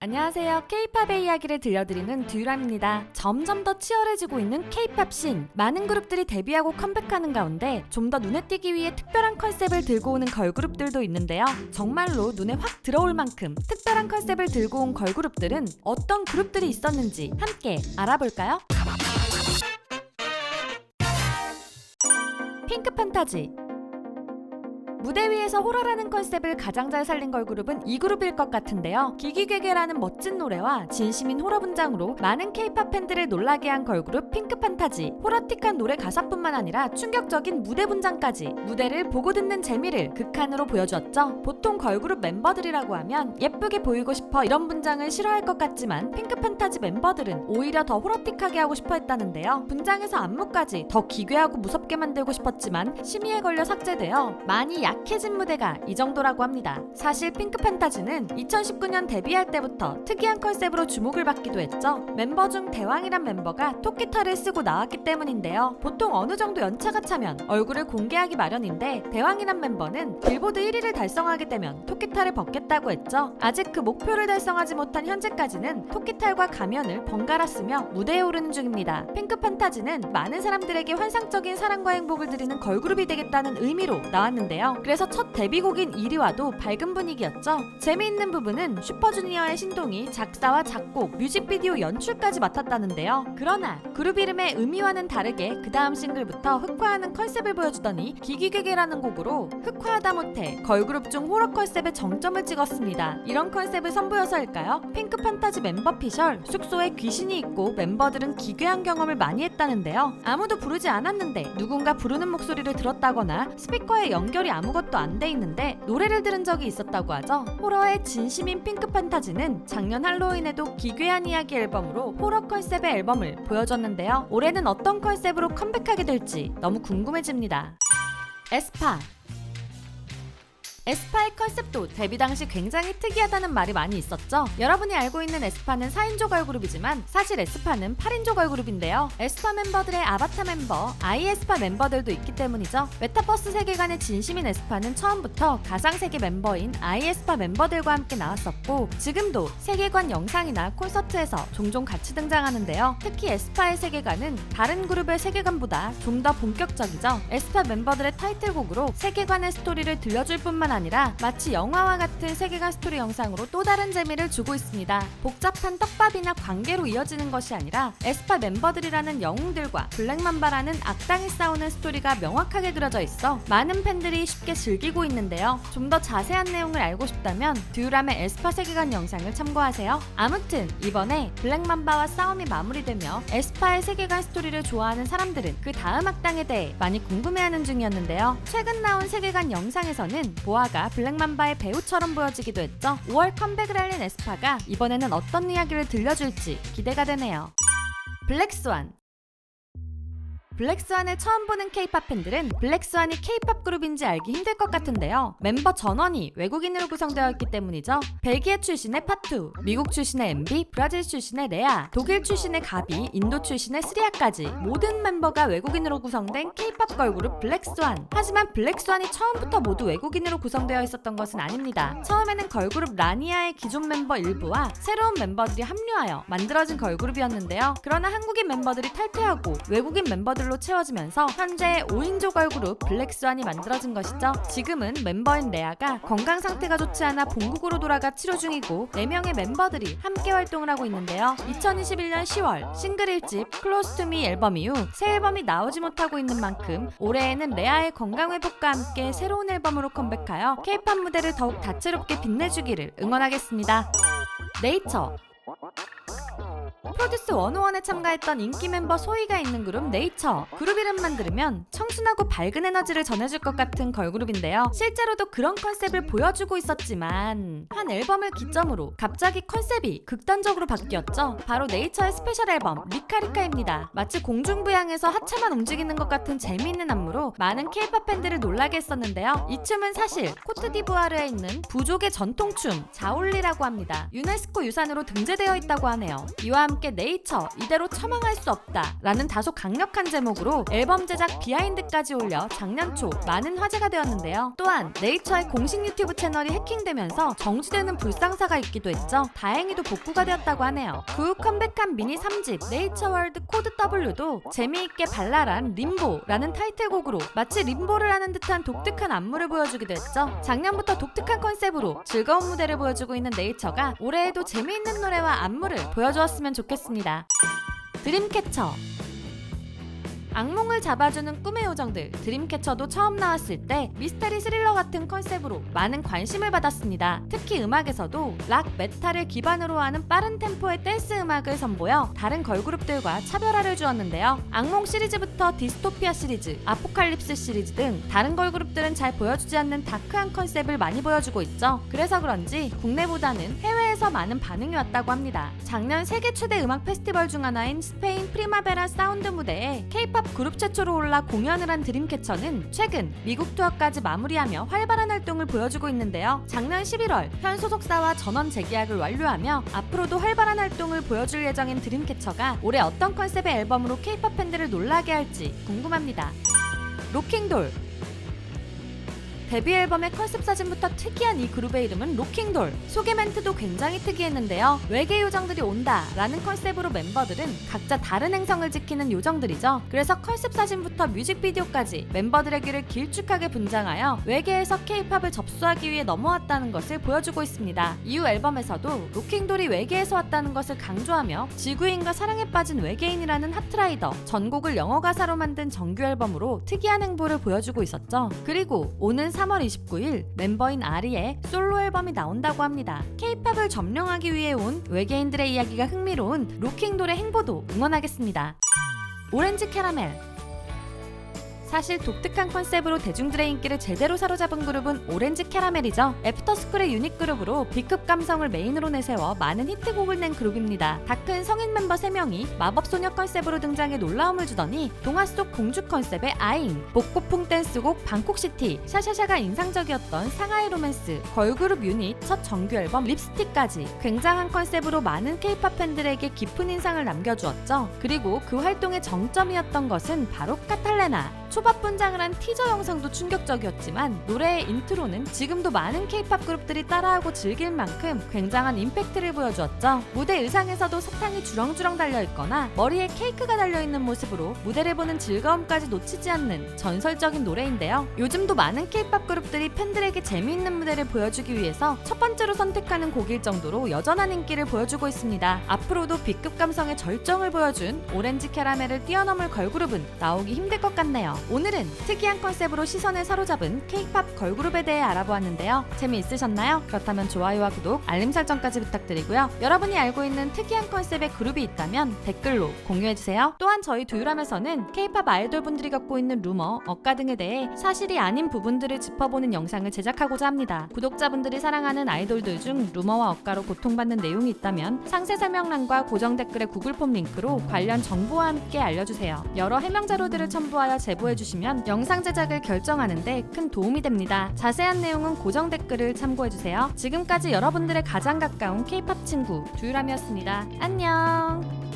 안녕하세요. K-팝의 이야기를 들려드리는 듀람입니다. 점점 더 치열해지고 있는 K-팝 씬. 많은 그룹들이 데뷔하고 컴백하는 가운데 좀 더 눈에 띄기 위해 특별한 컨셉을 들고 오는 걸그룹들도 있는데요. 정말로 눈에 확 들어올 만큼 특별한 컨셉을 들고 온 걸그룹들은 어떤 그룹들이 있었는지 함께 알아볼까요? 핑크 판타지 무대 위에서 호러라는 컨셉을 가장 잘 살린 걸그룹은 이 그룹일 것 같은데요. 기기괴괴라는 멋진 노래와 진심인 호러 분장으로 많은 케이팝 팬들을 놀라게 한 걸그룹 핑크 판타지. 호러틱한 노래 가사뿐만 아니라 충격적인 무대 분장까지 무대를 보고 듣는 재미를 극한으로 보여주었죠. 보통 걸그룹 멤버들이라고 하면 예쁘게 보이고 싶어 이런 분장을 싫어할 것 같지만 핑크 판타지 멤버들은 오히려 더 호러틱하게 하고 싶어 했다는데요. 분장에서 안무까지 더 기괴하고 무섭게 만들고 싶었지만 심의에 걸려 삭제되어 많이 약해진 무대가 이 정도라고 합니다. 사실 핑크 판타지는 2019년 데뷔할 때부터 특이한 컨셉으로 주목을 받기도 했죠. 멤버 중 대왕이란 멤버가 토끼털을 쓰고 나왔기 때문인데요. 보통 어느 정도 연차가 차면 얼굴을 공개하기 마련인데 대왕이란 멤버는 빌보드 1위를 달성하게 되면 토끼털을 벗겠다고 했죠. 아직 그 목표를 달성하지 못한 현재까지는 토끼털과 가면을 번갈아 쓰며 무대에 오르는 중입니다. 핑크 판타지는 많은 사람들에게 환상적인 사랑과 행복을 드리는 걸그룹이 되겠다는 의미로 나왔는데요. 그래서 첫 데뷔곡인 1위와도 밝은 분위기였죠. 재미있는 부분은 슈퍼주니어의 신동이 작사와 작곡, 뮤직비디오 연출까지 맡았다는데요. 그러나 그룹 이름의 의미와는 다르게 그 다음 싱글부터 흑화하는 컨셉을 보여주더니 기기괴괴라는 곡으로 흑화하다 못해 걸그룹 중 호러 컨셉에 정점을 찍었습니다. 이런 컨셉을 선보여서일까요? 핑크 판타지 멤버 피셜 숙소에 귀신이 있고 멤버들은 기괴한 경험을 많이 했다는데요. 아무도 부르지 않았는데 누군가 부르는 목소리를 들었다거나 스피커에 연결이 아무것도 안 돼 있는데 노래를 들은 적이 있었다고 하죠. 호러의 진심인 핑크 판타지는 작년 할로윈에도 기괴한 이야기 앨범으로 호러 컨셉의 앨범을 보여줬는데요. 올해는 어떤 컨셉으로 컴백하게 될지 너무 궁금해집니다. 에스파 에스파의 컨셉도 데뷔 당시 굉장히 특이하다는 말이 많이 있었죠. 여러분이 알고 있는 에스파는 4인조 걸그룹이지만 사실 에스파는 8인조 걸그룹인데요. 에스파 멤버들의 아바타 멤버, 아이에스파 멤버들도 있기 때문이죠. 메타버스 세계관의 진심인 에스파는 처음부터 가상세계 멤버인 아이에스파 멤버들과 함께 나왔었고 지금도 세계관 영상이나 콘서트에서 종종 같이 등장하는데요. 특히 에스파의 세계관은 다른 그룹의 세계관보다 좀 더 본격적이죠. 에스파 멤버들의 타이틀곡으로 세계관의 스토리를 들려줄 뿐만 아니라 마치 영화와 같은 세계관 스토리 영상으로 또 다른 재미를 주고 있습니다. 복잡한 떡밥이나 관계로 이어지는 것이 아니라 에스파 멤버들이라는 영웅들과 블랙맘바라는 악당이 싸우는 스토리가 명확하게 그려져 있어 많은 팬들이 쉽게 즐기고 있는데요. 좀 더 자세한 내용을 알고 싶다면 듀람의 에스파 세계관 영상을 참고하세요. 아무튼 이번에 블랙맘바와 싸움이 마무리되며 에스파의 세계관 스토리를 좋아하는 사람들은 그 다음 악당에 대해 많이 궁금해하는 중이었는데요. 최근 나온 세계관 영상에서는 보아 가 블랙맘바의 배우처럼 보여지기도 했죠. 5월 컴백을 알린 에스파가 이번에는 어떤 이야기를 들려줄지 기대가 되네요. 블랙스완 블랙스완을 처음 보는 케이팝 팬들은 블랙스완이 케이팝 그룹인지 알기 힘들 것 같은데요. 멤버 전원이 외국인으로 구성되어 있기 때문이죠. 벨기에 출신의 파투, 미국 출신의 엠비, 브라질 출신의 레아, 독일 출신의 가비, 인도 출신의 스리아까지 모든 멤버가 외국인으로 구성된 케이팝 걸그룹 블랙스완. 하지만 블랙스완이 처음부터 모두 외국인으로 구성되어 있었던 것은 아닙니다. 처음에는 걸그룹 라니아의 기존 멤버 일부와 새로운 멤버들이 합류하여 만들어진 걸그룹이었는데요. 그러나 한국인 멤버들이 탈퇴하고 외국인 멤버들 로 채워지면서 현재 5인조 걸그룹 블랙스완이 만들어진 것이죠. 지금은 멤버인 레아가 건강 상태가 좋지 않아 본국으로 돌아가 치료 중이고 4명의 멤버들이 함께 활동을 하고 있는데요. 2021년 10월 싱글 1집 클로스 투미 앨범 이후 새 앨범이 나오지 못하고 있는 만큼 올해에는 레아의 건강 회복과 함께 새로운 앨범으로 컴백하여 케이팝 무대를 더욱 다채롭게 빛내주기를 응원하겠습니다. 네이처 프로듀스 101에 참가했던 인기 멤버 소희가 있는 그룹 네이처. 그룹 이름만 들으면 청순하고 밝은 에너지를 전해줄 것 같은 걸그룹인데요. 실제로도 그런 컨셉을 보여주고 있었지만 한 앨범을 기점으로 갑자기 컨셉이 극단적으로 바뀌었죠. 바로 네이처의 스페셜 앨범 리카리카입니다. 마치 공중부양에서 하체만 움직이는 것 같은 재미있는 안무로 많은 케이팝 팬들을 놀라게 했었는데요. 이 춤은 사실 코트디부아르에 있는 부족의 전통춤 자올리라고 합니다. 유네스코 유산으로 등재되어 있다고 하네요. 이와 함께 네이처 이대로 처망할 수 없다 라는 다소 강력한 제목으로 앨범 제작 비하인드까지 올려 작년 초 많은 화제가 되었는데요. 또한 네이처의 공식 유튜브 채널이 해킹되면서 정지되는 불상사가 있기도 했죠. 다행히도 복구가 되었다고 하네요. 그 후 컴백한 미니 3집 네이처 월드 코드 W도 재미있게 발랄한 림보라는 타이틀곡으로 마치 림보를 하는 듯한 독특한 안무를 보여주기도 했죠. 작년부터 독특한 컨셉으로 즐거운 무대를 보여주고 있는 네이처가 올해에도 재미있는 노래와 안무를 보여주었으면 좋겠습니다. 드림캐쳐 악몽을 잡아주는 꿈의 요정들 드림캐쳐도 처음 나왔을 때 미스터리 스릴러 같은 컨셉으로 많은 관심을 받았습니다. 특히 음악에서도 락, 메탈을 기반으로 하는 빠른 템포의 댄스 음악을 선보여 다른 걸그룹들과 차별화를 주었는데요. 악몽 시리즈부터 디스토피아 시리즈, 아포칼립스 시리즈 등 다른 걸그룹들은 잘 보여주지 않는 다크한 컨셉을 많이 보여주고 있죠. 그래서 그런지 국내보다는 해외에서 많은 반응이 왔다고 합니다. 작년 세계 최대 음악 페스티벌 중 하나인 스페인 프리마베라 사운드 무대에 K-팝 그룹 최초로 올라 공연을 한 드림캐쳐는 최근 미국 투어까지 마무리하며 활발한 활동을 보여주고 있는데요. 작년 11월 현 소속사와 전원 재계약을 완료하며 앞으로도 활발한 활동을 보여줄 예정인 드림캐쳐가 올해 어떤 컨셉의 앨범으로 K-팝 팬들을 놀라게 할지 궁금합니다. 로킹돌 데뷔 앨범의 컨셉 사진부터 특이한 이 그룹의 이름은 로킹돌. 소개 멘트도 굉장히 특이했는데요. 외계 요정들이 온다 라는 컨셉으로 멤버들은 각자 다른 행성을 지키는 요정들이죠. 그래서 컨셉 사진부터 뮤직비디오까지 멤버들의 귀를 길쭉하게 분장하여 외계에서 케이팝을 접수하기 위해 넘어왔다는 것을 보여주고 있습니다. 이후 앨범에서도 로킹돌이 외계에서 왔다는 것을 강조하며 지구인과 사랑에 빠진 외계인이라는 하트라이더 전곡을 영어 가사로 만든 정규 앨범으로 특이한 행보를 보여주고 있었죠. 그리고 오는 3월 29일 멤버인 아리의 솔로 앨범이 나온다고 합니다. 케이팝을 점령하기 위해 온 외계인들의 이야기가 흥미로운 로킹돌의 행보도 응원하겠습니다. 오렌지 캐러멜 사실 독특한 컨셉으로 대중들의 인기를 제대로 사로잡은 그룹은 오렌지 캐러멜이죠. 애프터스쿨의 유닛 그룹으로 B급 감성을 메인으로 내세워 많은 히트곡을 낸 그룹입니다. 다 큰 성인 멤버 3명이 마법소녀 컨셉으로 등장해 놀라움을 주더니 동화 속 공주 컨셉의 아잉, 복고풍 댄스곡 방콕시티, 샤샤샤가 인상적이었던 상하이 로맨스, 걸그룹 유닛 첫 정규 앨범 립스틱까지 굉장한 컨셉으로 많은 케이팝 팬들에게 깊은 인상을 남겨주었죠. 그리고 그 활동의 정점이었던 것은 바로 카탈레나. 초밥 분장을 한 티저 영상도 충격적이었지만 노래의 인트로는 지금도 많은 케이팝 그룹들이 따라하고 즐길 만큼 굉장한 임팩트를 보여주었죠. 무대 의상에서도 사탕이 주렁주렁 달려있거나 머리에 케이크가 달려있는 모습으로 무대를 보는 즐거움까지 놓치지 않는 전설적인 노래인데요. 요즘도 많은 케이팝 그룹들이 팬들에게 재미있는 무대를 보여주기 위해서 첫 번째로 선택하는 곡일 정도로 여전한 인기를 보여주고 있습니다. 앞으로도 B급 감성의 절정을 보여준 오렌지 캐러멜을 뛰어넘을 걸그룹은 나오기 힘들 것 같네요. 오늘은 특이한 컨셉으로 시선을 사로잡은 K-팝 걸그룹에 대해 알아보았는데요. 재미있으셨나요? 그렇다면 좋아요와 구독, 알림 설정까지 부탁드리고요. 여러분이 알고 있는 특이한 컨셉의 그룹이 있다면 댓글로 공유해주세요. 또한 저희 두유람에서는 K-팝 아이돌 분들이 겪고 있는 루머, 억가 등에 대해 사실이 아닌 부분들을 짚어보는 영상을 제작하고자 합니다. 구독자분들이 사랑하는 아이돌들 중 루머와 억가로 고통받는 내용이 있다면 상세 설명란과 고정 댓글의 구글 폼 링크로 관련 정보와 함께 알려주세요. 여러 해명 자료들을 첨부하여 제보해 주시면 영상 제작을 결정하는데 큰 도움이 됩니다. 자세한 내용은 고정 댓글을 참고해주세요. 지금까지 여러분들의 가장 가까운 K-팝 친구 두유람이었습니다. 안녕!